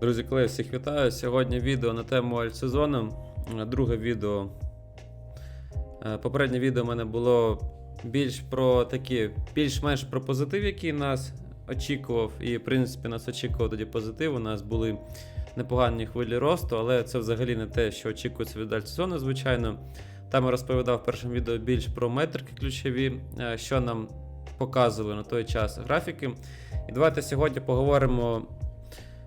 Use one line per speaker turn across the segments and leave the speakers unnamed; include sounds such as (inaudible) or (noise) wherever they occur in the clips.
Друзі, колеги, всіх вітаю. Сьогодні відео на тему альтсезону. Е, Друге відео. Е, Попереднє відео у мене було більш про такі, більш-менш про позитив, який нас очікував. І, в принципі, нас очікував тоді позитив. У нас були непогані хвилі росту, але це взагалі не те, що очікується від альтсезону, звичайно. Там я розповідав в першому відео більш про метрики ключові, е, що нам показували на той час графіки. І давайте сьогодні поговоримо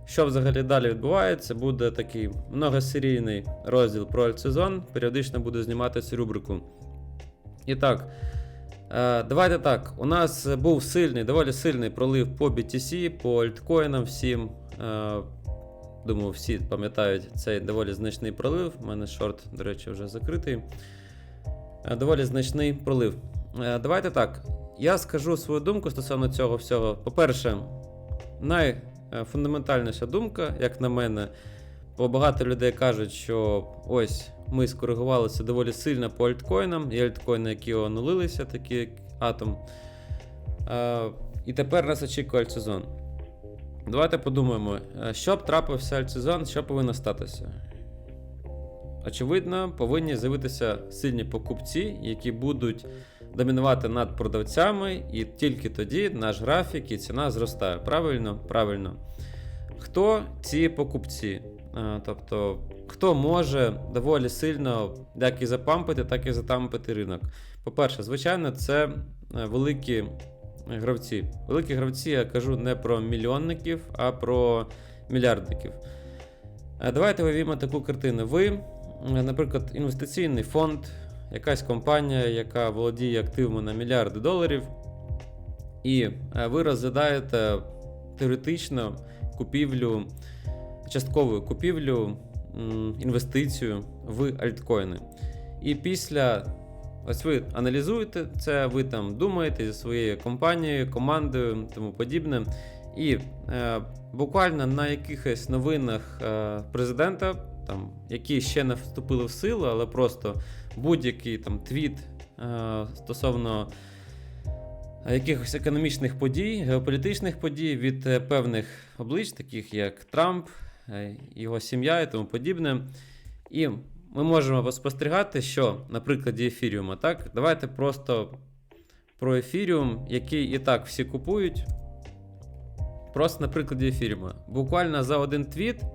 що взагалі далі відбувається, буде такий многосерійний розділ про альтсезон. Періодично буду знімати цю рубрику. І так, е, давайте так. У нас був сильний, доволі сильний пролив по BTC, по альткоїнам всім. Е, Думаю, всі пам'ятають цей доволі значний пролив. У мене шорт, до речі, вже закритий. Е, Доволі значний пролив. Давайте так. Я скажу свою думку стосовно цього всього. По-перше, най Е, фундаментальніша думка, як на мене. Бо багато людей кажуть, що ось ми скоригувалися доволі сильно по альткоїнам, є альткоїни, які онулилися, такі як Atom. Е, і тепер нас очікує альтсезон. Давайте подумаємо, е, що б трапився альтсезон, що повинно статися. Очевидно, повинні з'явитися сильні покупці, які будуть домінувати над продавцями, і тільки тоді наш графік і ціна зростає. Правильно? Правильно. Хто ці покупці? Тобто, хто може доволі сильно як і запампити, так і затампити ринок? По-перше, звичайно, це е, великі гравці. Великі гравці, я кажу не про мільйонників, а про мільярдників. Е, Давайте уявімо таку картину. Ви, е, наприклад, інвестиційний фонд, якась компанія, яка володіє активами на мільярди доларів, і е, ви розглядаєте теоретично купівлю, часткову купівлю, інвестицію в альткоїни. І після ось ви аналізуєте це, ви там думаєте зі своєю компанією, командою тому подібне. І е, буквально на якихось новинах е, президента, там, які ще не вступили в силу, але просто будь-який там твіт е, стосовно якихось економічних подій, геополітичних подій від е, певних облич, таких як Трамп, е, його сім'я і тому подібне. І ми можемо спостерігати, що на прикладі ефіріума, так, давайте просто про ефіріум, який і так всі купують. Просто на прикладі ефіріума. Буквально за один твіт е,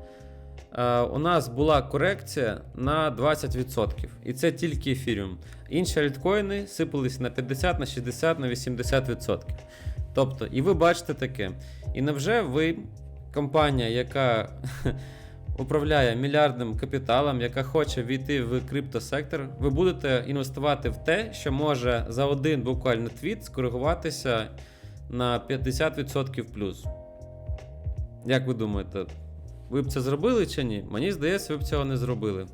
у нас була корекція на 20%. І це тільки ефіріум. Інші альткоїни сипались на 50, на 60, на 80%. Тобто, і ви бачите таке. І невже ви, компанія, яка (laughs) управляє мільярдним капіталом, яка хоче війти в криптосектор, ви будете інвестувати в те, що може за один буквально твіт скоригуватися на 50% плюс. Як ви думаєте, ви б це зробили чи ні? Мені здається, ви б цього не зробили.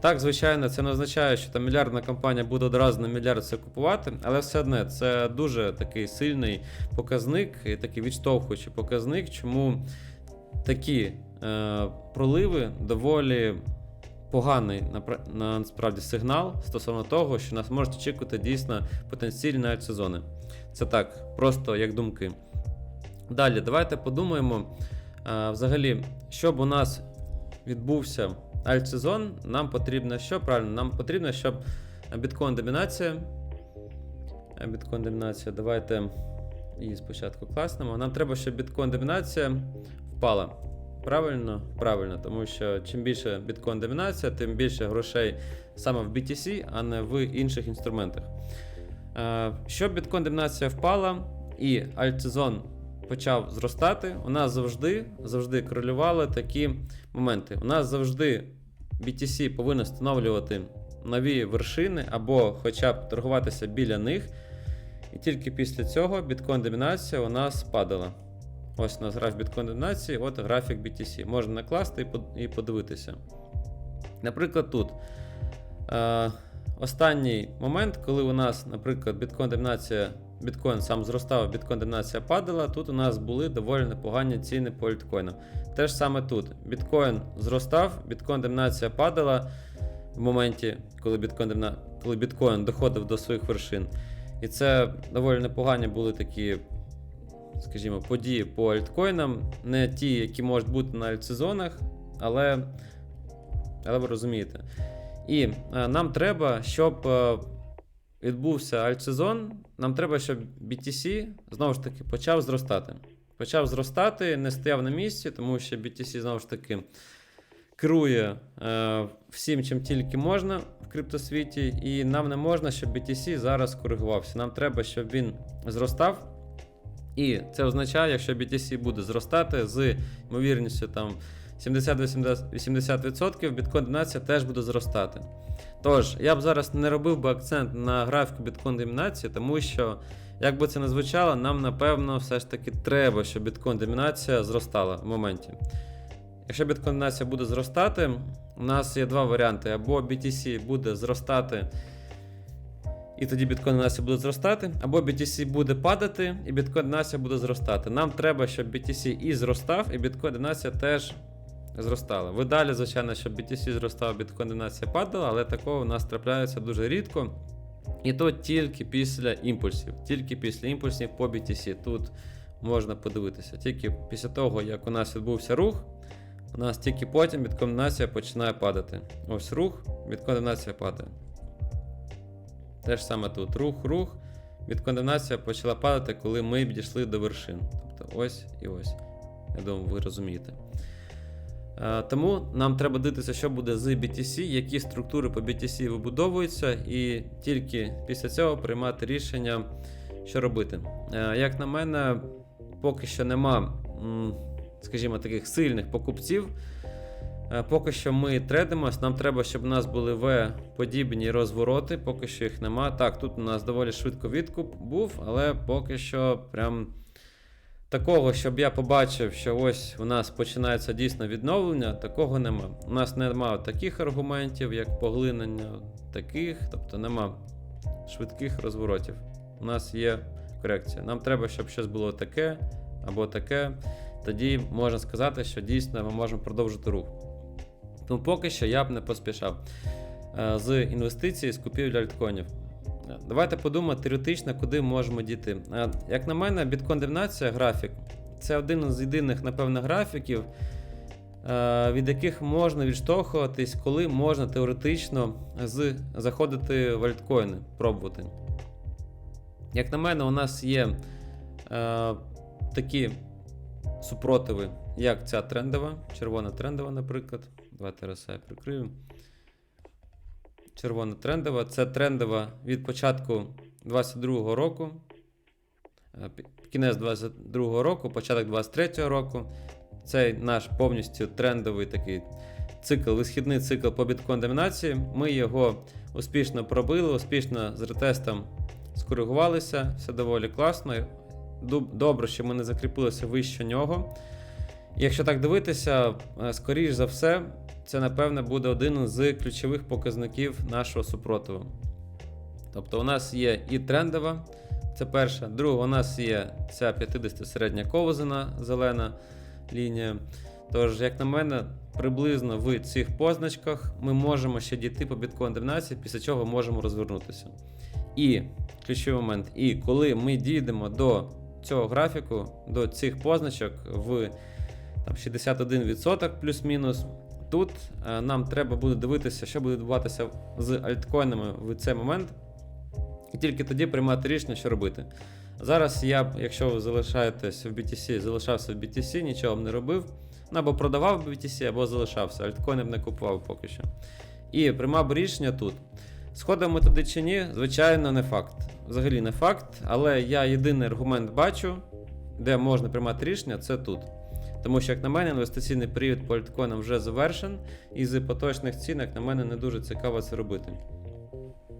Так, звичайно, це не означає, що там мільярдна компанія буде одразу на мільярд це купувати, але все одне це дуже такий сильний показник і такий відштовхуючий показник, чому такі е, проливи доволі поганий насправді сигнал стосовно того, що нас можуть очікувати дійсно потенційні альтсезони. Це так, просто як думки. Далі, давайте подумаємо. А, взагалі, щоб у нас відбувся альтсезон, нам потрібно що? Правильно, нам потрібно, щоб біткоін домінація. Біткоін домінація, давайте її спочатку класнемо. Нам треба, щоб біткоін домінація впала. Правильно? Правильно, тому що чим більше біткоін домінація, тим більше грошей саме в BTC, а не в інших інструментах. Щоб біткоін домінація впала і альтсезон почав зростати, у нас завжди завжди корелювали такі моменти. У нас завжди BTC повинен встановлювати нові вершини або хоча б торгуватися біля них. І тільки після цього біткоін домінація у нас падала. Ось у нас графік біткоін домінації, от графік BTC. Можна накласти і подивитися. Наприклад, тут. Е, останній момент, коли у нас, наприклад, біткоін домінація, біткоін сам зростав, біткоін домінація падала, тут у нас були доволі непогані ціни по альткоїнам. Те ж саме тут. Біткоін зростав, біткоін домінація падала в моменті, коли біткоін, коли біткоін доходив до своїх вершин. І це доволі непогані були такі скажімо, події по альткоїнам, не ті, які можуть бути на альтсезонах, але, але ви розумієте. І е, нам треба, щоб е, відбувся альтсезон, нам треба, щоб BTC знову ж таки почав зростати. Почав зростати, не стояв на місці, тому що BTC знову ж таки керує е, всім, чим тільки можна в криптосвіті, і нам не можна, щоб BTC зараз коригувався. Нам треба, щоб він зростав. І це означає, якщо BTC буде зростати з ймовірністю там 70-80%, біткоін домінація теж буде зростати. Тож, я б зараз не робив би акцент на графіку біткоін домінації, тому що, як би це не звучало, нам напевно все ж таки треба, щоб біткоін домінація зростала в моменті. Якщо біткоін домінація буде зростати, у нас є два варіанти: або BTC буде зростати. І тоді біткоін домінація буде зростати, або BTC буде падати, і біткоін домінація буде зростати. Нам треба, щоб BTC і зростав, і біткоін домінація теж зростала. В ідеалі, звичайно, щоб BTC зростав, біткоін домінація падала, але такого у нас трапляється дуже рідко. І то тільки після імпульсів. Тільки після імпульсів по BTC. Тут можна подивитися. Тільки після того, як у нас відбувся рух, у нас тільки потім біткоін домінація починає падати. Ось рух, біткоін домінація падає. Те ж саме тут. Рух, рух. Бітконденація почала падати, коли ми підійшли до вершин. Тобто ось і ось. Я думаю, ви розумієте. Е, Тому нам треба дивитися, що буде з BTC, які структури по BTC вибудовуються, і тільки після цього приймати рішення, що робити. Е, Як на мене, поки що нема, скажімо, таких сильних покупців. Е, Поки що ми трейдимось, нам треба, щоб у нас були В-подібні розвороти, поки що їх нема. Так, тут у нас доволі швидко відкуп був, але поки що прям такого, щоб я побачив, що ось у нас починається дійсно відновлення, такого нема. У нас нема таких аргументів, як поглинення, таких, тобто нема швидких розворотів. У нас є корекція. Нам треба, щоб щось було таке або таке. Тоді можна сказати, що дійсно ми можемо продовжити рух. Тому поки що я б не поспішав е, з інвестицій, з купівлі альткоїнів. Е, Давайте подумаємо теоретично, куди можемо дійти. Е, Як на мене, біткоін домінація графік це один з єдиних, напевно, графіків, е, від яких можна відштовхуватись, коли можна теоретично з, заходити в альткоїни, пробувати. Як на мене, у нас є е, такі супротиви, як ця трендова, червона трендова, наприклад. Давайте RSI прикрию. Червона трендова. Це трендова від початку 22 року. е, Кінець 22 року, початок 23 року. Це наш повністю трендовий такий цикл, висхідний цикл по біткоін домінації. Ми його успішно пробили, успішно з ретестом скоригувалися. Все доволі класно. Добре, що ми не закріпилися вище нього. Якщо так дивитися, е, скоріш за все, це напевне буде один з ключових показників нашого супротиву. Тобто, у нас є і трендова, це перша. Друга, у нас є ця 50 середня ковзана зелена лінія. Тож, як на мене, приблизно в цих позначках ми можемо ще дійти по біткоін домінації, після чого можемо розвернутися. І ключовий момент, і коли ми дійдемо до цього графіку, до цих позначок в там, 61% плюс-мінус. Тут е, нам треба буде дивитися, що буде відбуватися з альткоїнами в цей момент, і тільки тоді приймати рішення, що робити. Зараз я, якщо ви залишаєтесь в BTC, залишався в BTC, нічого б не робив, ну, або продавав BTC, або залишався, альткоїни б не купував поки що. І приймав рішення тут. Сходимо туди чи ні, звичайно, не факт. Взагалі не факт, але я єдиний аргумент бачу, де можна приймати рішення, це тут. Тому що, як на мене, інвестиційний період по альткоїнам вже завершен, і з поточних цін, як на мене, не дуже цікаво це робити.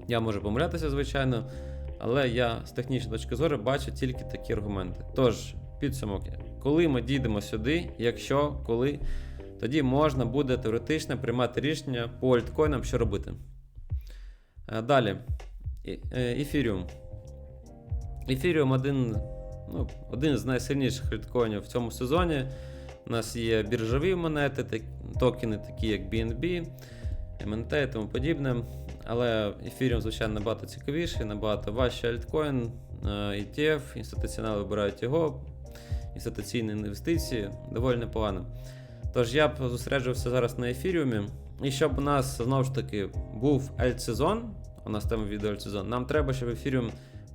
Я можу помилятися, звичайно, але я з технічної точки зору бачу тільки такі аргументи. Тож, підсумок, коли ми дійдемо сюди, якщо, коли, тоді можна буде теоретично приймати рішення по альткоїнам, що робити. Е, Далі. Ефіріум. Ефіріум один, ну, один з найсильніших альткоїнів в цьому сезоні. У нас є біржові монети, токени, такі як BNB, MNT і тому подібне. Але Ethereum, звичайно, набагато цікавіший, набагато важчий альткоін, е, ETF, інституціонали вибирають його. інституційні інвестиції доволі непогано. Тож я б зосереджувався зараз на ефіріумі. І щоб у нас знову ж таки був альтсезон, у нас тема відео альтсезон, нам треба, щоб ефіріум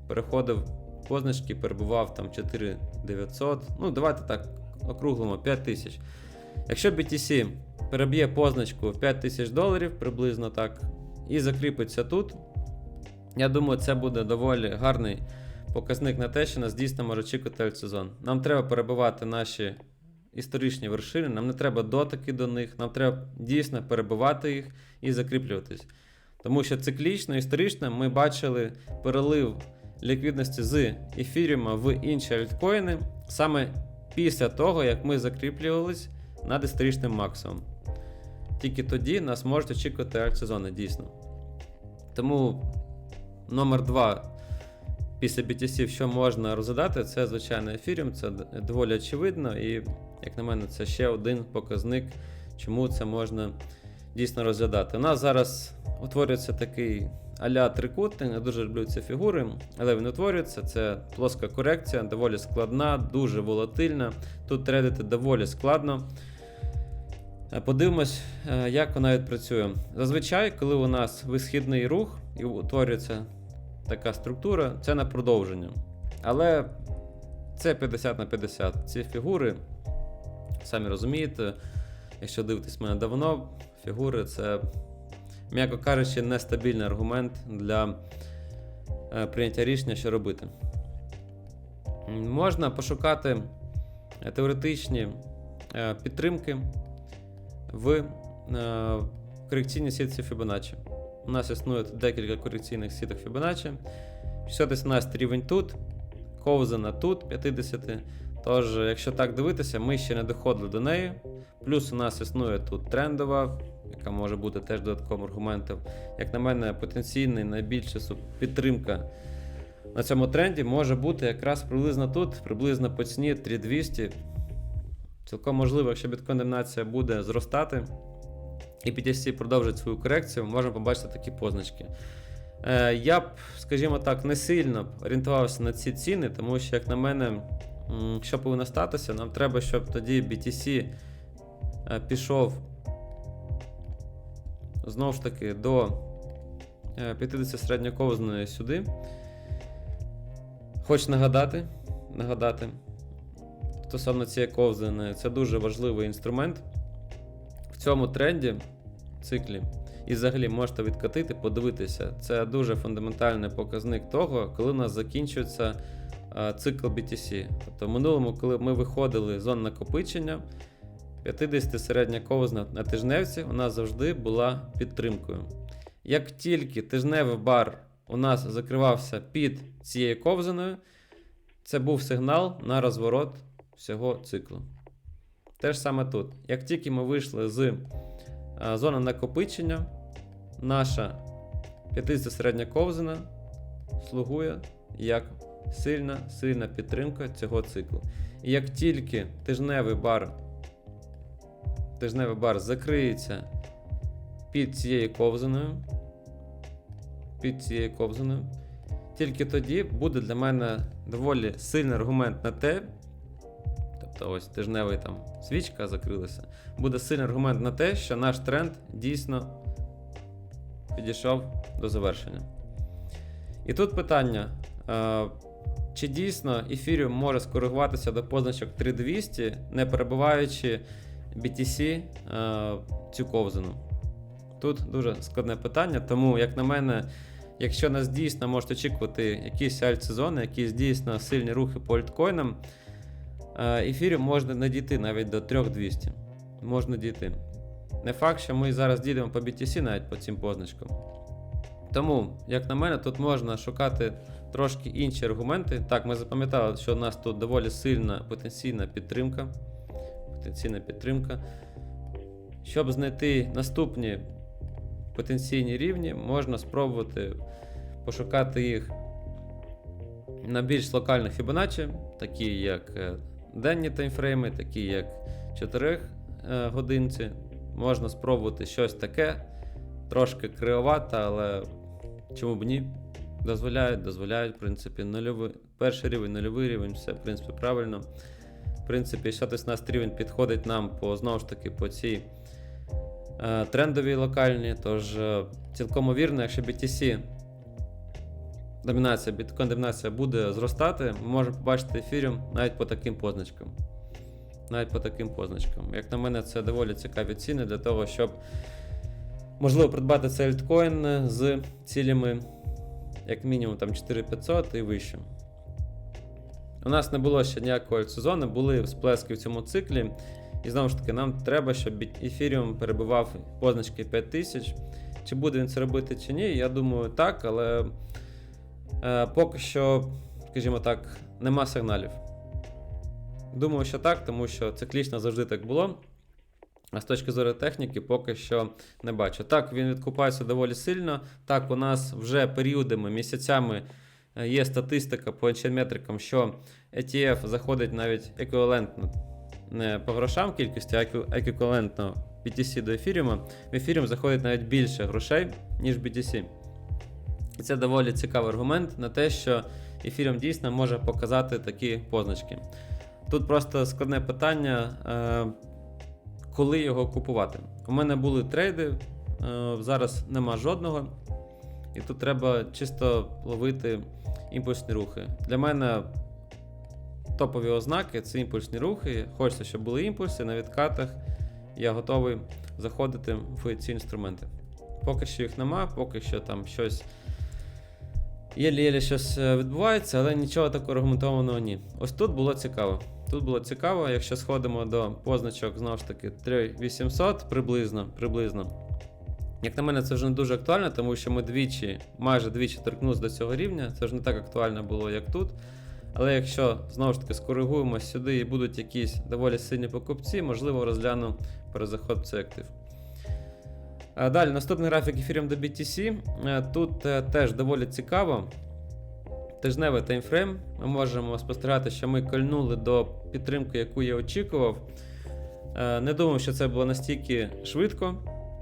переходив позначки, перебував там 4900. Ну, давайте так округлимо 5000. Якщо BTC переб'є позначку в 5000 доларів, приблизно так, і закріпиться тут, я думаю, це буде доволі гарний показник на те, що нас дійсно може очікувати альтсезон. Нам треба перебивати наші історичні вершини, нам не треба дотики до них, нам треба дійсно перебивати їх і закріплюватись. Тому що циклічно, історично ми бачили перелив ліквідності з ефіріума в інші альткоїни саме після того, як ми закріплювались над історичним максимумом. Тільки тоді нас можуть очікувати альтсезони, дійсно. Тому номер 2 після BTC, що можна розглядати, це звичайно ефіріум, це доволі очевидно, і, як на мене, це ще один показник, чому це можна дійсно розглядати. У нас зараз утворюється такий а-ля трикутник, я дуже люблю ці фігури, але він утворюється. Це плоска корекція, доволі складна, дуже волатильна. Тут трейдити доволі складно. Е, Подивимось, е, як вона відпрацює. Зазвичай, коли у нас висхідний рух і утворюється така структура, це на продовження. Але це 50 на 50. Ці фігури, самі розумієте, якщо дивитесь мене давно, фігури це, м'яко кажучи, нестабільний аргумент для е, прийняття рішення, що робити. Можна пошукати е, теоретичні е, підтримки в корекційній сітці Fibonacci. У нас існує декілька корекційних сіток Fibonacci. 618 рівень тут, ковзана тут 50. Тож, якщо так дивитися, ми ще не доходили до неї. Плюс у нас існує тут трендова, яка може бути теж додатковим аргументом. Як на мене, потенційний найбільша підтримка на цьому тренді може бути якраз приблизно тут, приблизно по ціні 3200. Цілком можливо, якщо біткондемнація буде зростати і BTC продовжить свою корекцію, ми можемо побачити такі позначки. Е, я б, скажімо так, не сильно орієнтувався на ці ціни, тому що, як на мене, що повинно статися, нам треба, щоб тоді BTC е, пішов знову ж таки до е, 50 середньоковзної сюди. Хочу нагадати, нагадати стосовно цієї ковзани, це дуже важливий інструмент в цьому тренді, циклі. І взагалі можете відкатити, подивитися. Це дуже фундаментальний показник того, коли у нас закінчується е, цикл BTC. Тобто в минулому, коли ми виходили з зон накопичення, 50 середня ковзна на тижневці у нас завжди була підтримкою. Як тільки тижневий бар у нас закривався під цією ковзаною, це був сигнал на розворот всього циклу. Те ж саме тут. Як тільки ми вийшли з е, зони накопичення, наша 50 середня ковзана слугує як сильна сильна підтримка цього циклу. І як тільки тижневий бар, тижневий бар закриється під цією ковзаною, під цією ковзаною, тільки тоді буде для мене доволі сильний аргумент на те, тобто ось тижневий там свічка закрилася, буде сильний аргумент на те, що наш тренд дійсно підійшов до завершення. І тут питання: е, чи дійсно ефіріум може скоригуватися до позначок 3200, не перебуваючи BTC е, цю ковзану? Тут дуже складне питання, тому, як на мене, якщо нас дійсно можуть очікувати якісь альт-сезони, якісь дійсно сильні рухи по альткоїнам, е, ефіріум можна не дійти навіть до 3200. Можна дійти. Не факт, що ми зараз дійдемо по BTC навіть по цим позначкам. Тому, як на мене, тут можна шукати трошки інші аргументи. Так, ми запам'ятали, що у нас тут доволі сильна потенційна підтримка. Потенційна підтримка. Щоб знайти наступні потенційні рівні, можна спробувати пошукати їх на більш локальних Fibonacci, такі як е, денні таймфрейми, такі як 4 е, годинці. Можна спробувати щось таке, трошки кривовато, але чому б ні? Дозволяють, дозволяють, в принципі, нульовий, перший рівень, нульовий рівень, все, в принципі, правильно. В принципі, 118 рівень підходить нам по знову ж таки по цій е, трендовій локальній. Тож е, цілком вірно, якщо BTC домінація, біткоін домінація буде зростати, ми можемо побачити ефіріум навіть по таким позначкам. Навіть по таким позначкам. Як на мене, це доволі цікаві ціни для того, щоб можливо придбати цей альткоін з цілями як мінімум там 4500 і вище. У нас не було ще ніякого сезону, були всплески в цьому циклі. І знову ж таки, нам треба, щоб ефіріум перебував позначки 5000. Чи буде він це робити, чи ні, я думаю, так, але е, поки що, скажімо так, нема сигналів. Думаю, що так, тому що циклічно завжди так було. А з точки зору техніки, поки що не бачу. Так, він відкупається доволі сильно. Так, у нас вже періодами, місяцями є статистика по метрикам, що ETF заходить навіть еквівалентно не по грошам кількості, а екві- еквівалентно BTC до ефіріума. В ефіріум заходить навіть більше грошей, ніж BTC. І це доволі цікавий аргумент на те, що ефіріум дійсно може показати такі позначки. Тут просто складне питання, е, коли його купувати. У мене були трейди, е, зараз нема жодного. І тут треба чисто ловити імпульсні рухи. Для мене топові ознаки це імпульсні рухи. Хочеться, щоб були імпульси на відкатах. Я готовий заходити в ці інструменти. Поки що їх нема, поки що там щось. Єлі-єлі щось е, відбувається, але нічого такого аргументованого ні. Ось тут було цікаво. Тут було цікаво, якщо сходимо до позначок, знову ж таки, 3800 приблизно. приблизно. Як на мене, це вже не дуже актуально, тому що ми двічі, майже двічі торкнулися до цього рівня. Це ж не так актуально було, як тут. Але якщо знову ж таки скоригуємо сюди і будуть якісь доволі сильні покупці, можливо, розгляну перезаход в цей актив. Далі, наступний графік ефіром до BTC. Е, Тут е, теж доволі цікаво. Тижневий таймфрейм. Ми можемо спостерігати, що ми кольнули до підтримки, яку я очікував. Е, Не думав, що це було настільки швидко.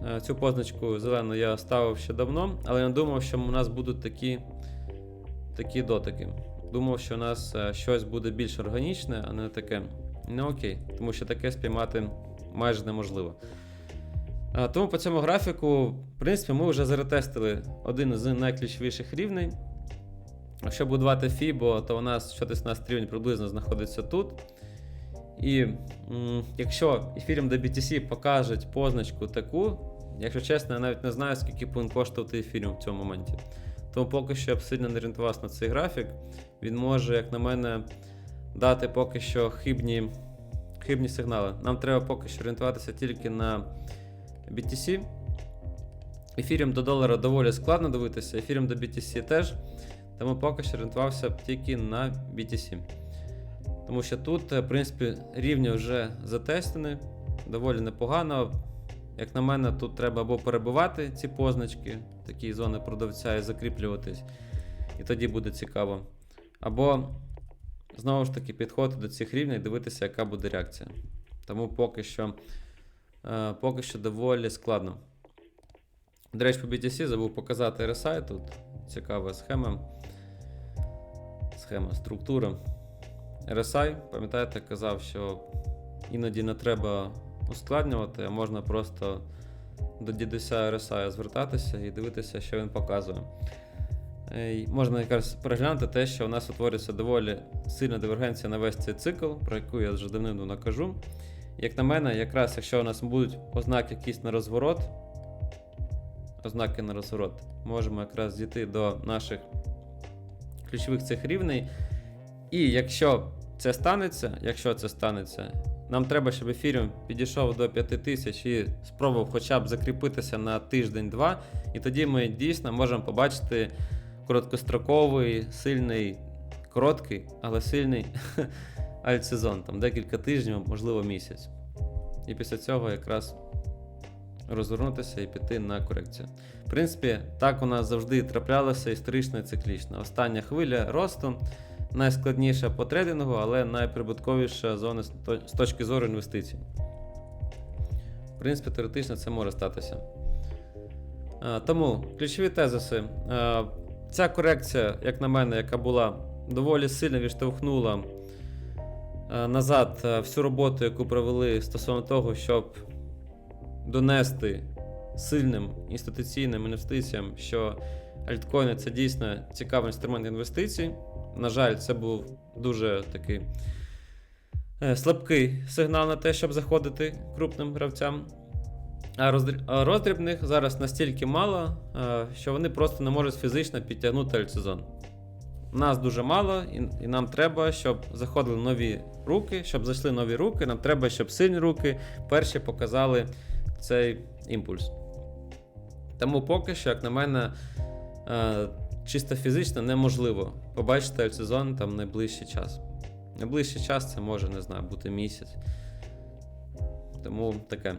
Е, Цю позначку зелену я ставив ще давно, але не думав, що у нас будуть такі, такі дотики. Думав, що у нас е, щось буде більш органічне, а не таке. Не окей, тому що таке спіймати майже неможливо. Е, Тому по цьому графіку, в принципі, ми вже заретестили один з найключовіших рівней. Якщо будувати FIBO, то у нас 118 рівень приблизно знаходиться тут. І м, якщо ефірім до BTC покажуть позначку таку, якщо чесно, я навіть не знаю, скільки повинен коштувати ефіріум в цьому моменті. Тому поки що я б сильно не орієнтувався на цей графік. Він може, як на мене, дати поки що хибні, хибні сигнали. Нам треба поки що орієнтуватися тільки на BTC. Ефіріум до долара доволі складно дивитися, ефіріум до BTC теж. Тому поки що орієнтувався б тільки на BTC. Тому що тут, е, в принципі, рівні вже затестені, доволі непогано. Як на мене, тут треба або перебивати ці позначки, такі зони продавця і закріплюватись, і тоді буде цікаво. Або знову ж таки підходити до цих рівнів і дивитися, яка буде реакція. Тому поки що, е, поки що доволі складно. До речі, по BTC забув показати RSI тут. Цікава схема. Схема, структура. RSI, пам'ятаєте, казав, що іноді не треба ускладнювати, можна просто до дідуся RSI звертатися і дивитися, що він показує. Е, Можна якраз переглянути те, що у нас утворюється доволі сильна дивергенція на весь цей цикл, про яку я вже давнину накажу. Як на мене, якраз якщо у нас будуть ознаки якісь на розворот, ознаки на розворот, можемо якраз дійти до наших ключових цих рівней. І якщо це станеться, якщо це станеться, нам треба, щоб ефіріум підійшов до 5000 і спробував хоча б закріпитися на тиждень-два. І тоді ми дійсно можемо побачити короткостроковий, сильний, короткий, але сильний (laughs) альтсезон, там декілька тижнів, можливо, місяць. І після цього якраз розвернутися і піти на корекцію. В принципі, так у нас завжди траплялося історично і циклічно. Остання хвиля росту найскладніша по трейдингу, але найприбутковіша зона з точки зору інвестицій. В принципі, теоретично це може статися. Е, Тому ключові тезиси. Е, Ця корекція, як на мене, яка була доволі сильно відштовхнула е, назад всю роботу, яку провели стосовно того, щоб донести сильним інституційним інвестиціям, що альткоїни це дійсно цікавий інструмент інвестицій. На жаль, це був дуже такий е, слабкий сигнал на те, щоб заходити крупним гравцям. А роздрібних зараз настільки мало, е, що вони просто не можуть фізично підтягнути альтсезон. Нас дуже мало, і, нам треба, щоб заходили нові руки, щоб зайшли нові руки. Нам треба, щоб сильні руки перші показали цей імпульс. Тому поки що, як на мене, е, чисто фізично неможливо побачити альтсезон там найближчий час. Найближчий час це може, не знаю, бути місяць. Тому таке.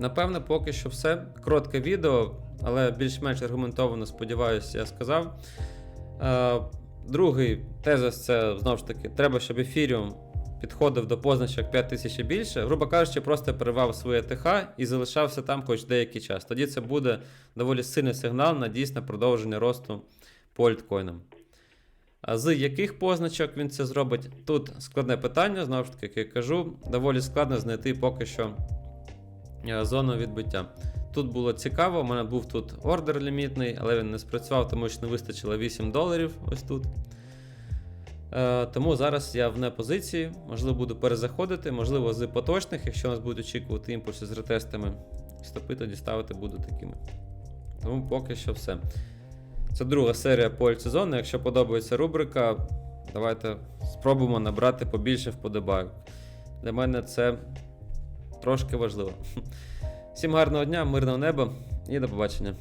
Напевно, поки що все. Коротке відео, але більш-менш аргументовано, сподіваюся, я сказав. Е, другий тезис це знову ж таки, треба, щоб ефіріум підходив до позначок 5000 і більше, грубо кажучи, просто перервав своє ТХ і залишався там хоч деякий час. Тоді це буде доволі сильний сигнал на дійсне продовження росту по альткоїнам. А з яких позначок він це зробить? Тут складне питання, знову ж таки, як я кажу, доволі складно знайти поки що е, зону відбиття. Тут було цікаво, у мене був тут ордер лімітний, але він не спрацював, тому що не вистачило 8 доларів ось тут. Е, тому зараз я в не позиції, можливо, буду перезаходити, можливо, з поточних, якщо нас будуть очікувати імпульси з ретестами, стопи тоді ставити буду такими. Тому поки що все. Це друга серія по сезону. Якщо подобається рубрика, давайте спробуємо набрати побільше вподобайок. Для мене це трошки важливо. Всім гарного дня, мирного неба і до побачення.